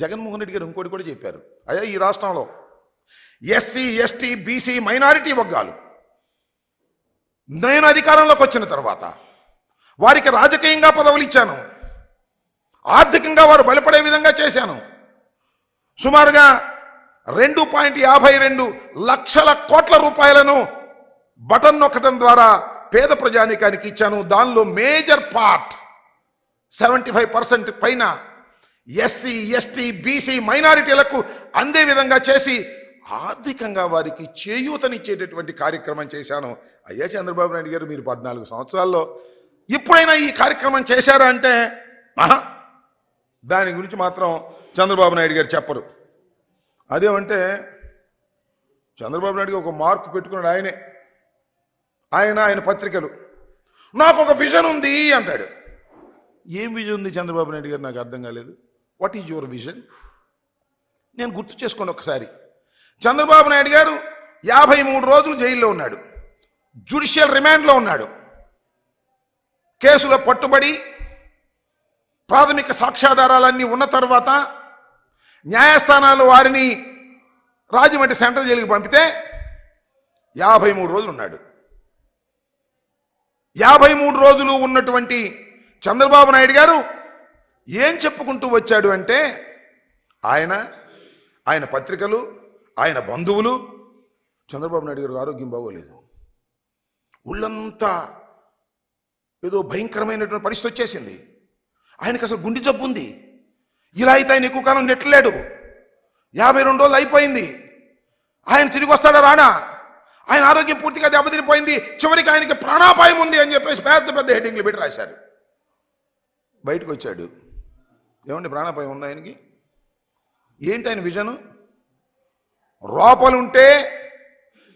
జగన్మోహన్ రెడ్డి గారు ఇంకోటి కూడా చెప్పారు. అయ్యా ఈ రాష్ట్రంలో ఎస్సీ ఎస్టీ బీసీ మైనారిటీ వర్గాలు నేను అధికారంలోకి వచ్చిన తర్వాత వారికి రాజకీయంగా పదవులు ఇచ్చాను. ఆర్థికంగా వారు బలపడే విధంగా చేశాను. సుమారుగా రెండు పాయింట్ యాభై రెండు లక్షల కోట్ల రూపాయలను బటన్ నొక్కడం ద్వారా పేద ప్రజానీకానికి ఇచ్చాను. దానిలో major part seventy five percent పైన ఎస్సీ ఎస్టీ బీసీ మైనారిటీలకు అందే విధంగా చేసి ఆర్థికంగా వారికి చేయూతనిచ్చేటటువంటి కార్యక్రమం చేశాను. అయ్యా చంద్రబాబు నాయుడు గారు మీరు పద్నాలుగు సంవత్సరాల్లో ఎప్పుడైనా ఈ కార్యక్రమం చేశారా అంటే ఆహా, దాని గురించి మాత్రం చంద్రబాబు నాయుడు గారు చెప్పరు. అదేమంటే చంద్రబాబు నాయుడు ఒక మార్క్ పెట్టుకున్నాడు ఆయనే. ఆయన ఆయన పత్రికలు. నాకు ఒక విజన్ ఉంది అంటాడు. ఏం విజన్ ఉంది చంద్రబాబు నాయుడు గారు? నాకు అర్థం కాలేదు. వాట్ ఈజ్ యువర్ విజన్ నేను గుర్తు చేసుకోండి ఒకసారి. చంద్రబాబు నాయుడు గారు యాభై మూడు రోజులు జైల్లో ఉన్నాడు. జ్యుడిషియల్ రిమాండ్లో ఉన్నాడు. కేసులో పట్టుబడి ప్రాథమిక సాక్ష్యాధారాలన్నీ ఉన్న తర్వాత న్యాయస్థానాలు వారిని రాజమండ్రి సెంట్రల్ జైలుకి పంపితే యాభై మూడు రోజులు ఉన్నాడు. యాభై మూడు రోజులు ఉన్నటువంటి చంద్రబాబు నాయుడు గారు ఏం చెప్పుకుంటూ వచ్చాడు అంటే ఆయన ఆయన పత్రికలు ఆయన బంధువులు. చంద్రబాబు నాయుడు గారికి ఆరోగ్యం బాగోలేదు. ఒళ్ళంతా ఏదో భయంకరమైనటువంటి పరిస్థితి వచ్చేసింది. ఆయనకు అసలు గుండె జబ్బు ఉంది. ఇలా అయితే ఆయన ఎక్కువ కాలం నెట్టలేడు. యాభై రెండు రోజులు అయిపోయింది. ఆయన తిరిగి వస్తాడా రానా? ఆయన ఆరోగ్యం పూర్తిగా దెబ్బతినిపోయింది. చివరికి ఆయనకి ప్రాణాపాయం ఉంది అని చెప్పేసి పెద్ద పెద్ద హెడ్డింగ్లు పెట్టి రాశారు. బయటకు వచ్చాడు. ఏమండి ప్రాణాపాయం ఉంది ఆయనకి? ఏంటి ఆయన విజను? రోపలుంటే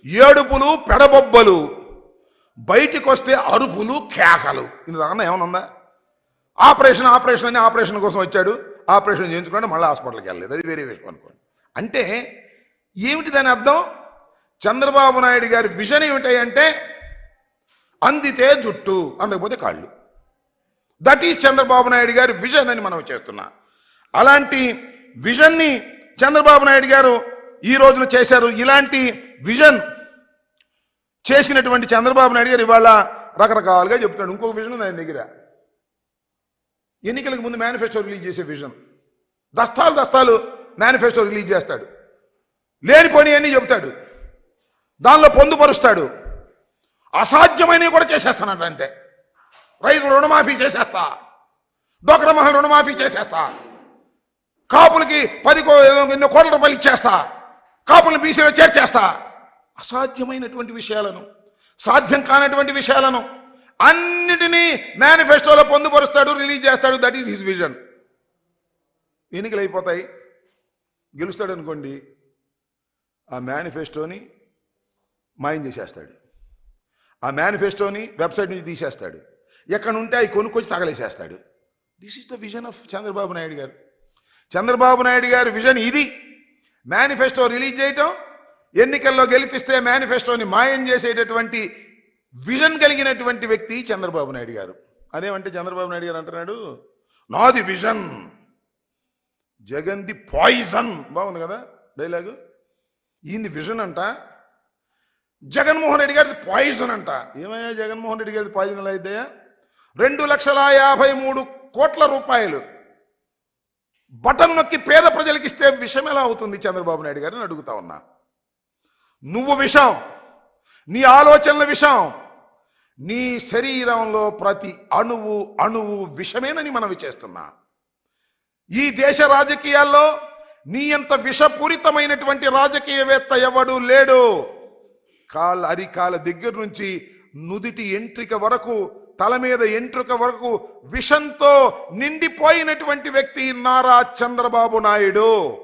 ఏడుపులు పెడబొబ్బలు బయటికి వస్తే అరుపులు కేకలు. ఇందుకన్నా ఏమైనా ఉందా? ఆపరేషన్ ఆపరేషన్ అని ఆపరేషన్ కోసం వచ్చాడు. ఆపరేషన్ చేయించుకోండి మళ్ళీ హాస్పిటల్కి వెళ్ళలేదు. అది వేరే విషయం అనుకోండి. అంటే ఏమిటి దాని అర్థం? చంద్రబాబు నాయుడు గారి విజన్ ఏమిటి అంటే అందితే జుట్టు అందకపోతే కాళ్ళు. దట్ ఈజ్ చంద్రబాబు నాయుడు గారి విజన్ అని మనం చేస్తున్నా. అలాంటి విజన్ని చంద్రబాబు నాయుడు గారు ఈ రోజున చేశారు. ఇలాంటి విజన్ చేసినటువంటి చంద్రబాబు నాయుడు గారు ఇవాళ రకరకాలుగా చెప్తున్నాడు. ఇంకొక విజన్ ఉంది ఆయన దగ్గర. ఎన్నికలకు ముందు మేనిఫెస్టో రిలీజ్ చేసే విజన్. దస్తాలు దస్తాలు మేనిఫెస్టో రిలీజ్ చేస్తాడు. లేనిపోని అని చెబుతాడు. దానిలో పొందుపరుస్తాడు. అసాధ్యమైనవి కూడా చేసేస్తానంట అంతే రైతులు రుణమాఫీ చేసేస్తా. డోక్రా మహల్ రుణమాఫీ చేసేస్తా. కాపులకి పది ఎన్నో కోట్ల రూపాయలు ఇచ్చేస్తా. కాపులను బీసీలో చేర్చేస్తా. అసాధ్యమైనటువంటి విషయాలను సాధ్యం కానటువంటి విషయాలను అన్నిటినీ మేనిఫెస్టోలో పొందుపరుస్తాడు రిలీజ్ చేస్తాడు. దట్ ఈస్ హిస్ విజన్ ఎన్నికలు అయిపోతాయి గెలుస్తాడు అనుకోండి ఆ మేనిఫెస్టోని మాయం చేసేస్తాడు. ఆ మేనిఫెస్టోని వెబ్సైట్ నుంచి తీసేస్తాడు. ఎక్కడ ఉంటే అవి కొనుక్కొచ్చి తగలేసేస్తాడు. This is the vision of Chandrababu Naidu గారు. చంద్రబాబు నాయుడు గారి విజన్ ఇది. మేనిఫెస్టో రిలీజ్ చేయటం ఎన్నికల్లో గెలిపిస్తే మేనిఫెస్టోని మాయం చేసేటటువంటి విజన్ కలిగినటువంటి వ్యక్తి చంద్రబాబు నాయుడు గారు. అదేమంటే చంద్రబాబు నాయుడు గారు అంటున్నాడు నాది విజన్ జగన్ ది పాయిజన్ బాగుంది కదా డైలాగు ఈయన విజన్ అంట. జగన్మోహన్ రెడ్డి గారిది పాయిజన్ అంట. ఏమయ్యా జగన్మోహన్ రెడ్డి గారిది పాయిజన్ ఎలా అయిద్దయ్యా రెండు లక్షల యాభై మూడు కోట్ల రూపాయలు. బటన్ నొక్కి పేద ప్రజలకు ఇస్తే విషం ఎలా అవుతుంది చంద్రబాబు నాయుడు గారిని అడుగుతా ఉన్నా. నువ్వు విషం నీ ఆలోచనల విషం నీ శరీరంలో ప్రతి అణువు అణువు విషమేనని మనవి చేస్తున్నా. ఈ దేశ రాజకీయాల్లో నీ అంత విషపూరితమైనటువంటి రాజకీయవేత్త ఎవడు లేడు. కాల్ అరికాల దగ్గర నుంచి నుదిటి ఎంట్రిక వరకు తల మీద ఎంట్రుక వరకు విషంతో నిండిపోయినటువంటి వ్యక్తి నారా చంద్రబాబు నాయుడు.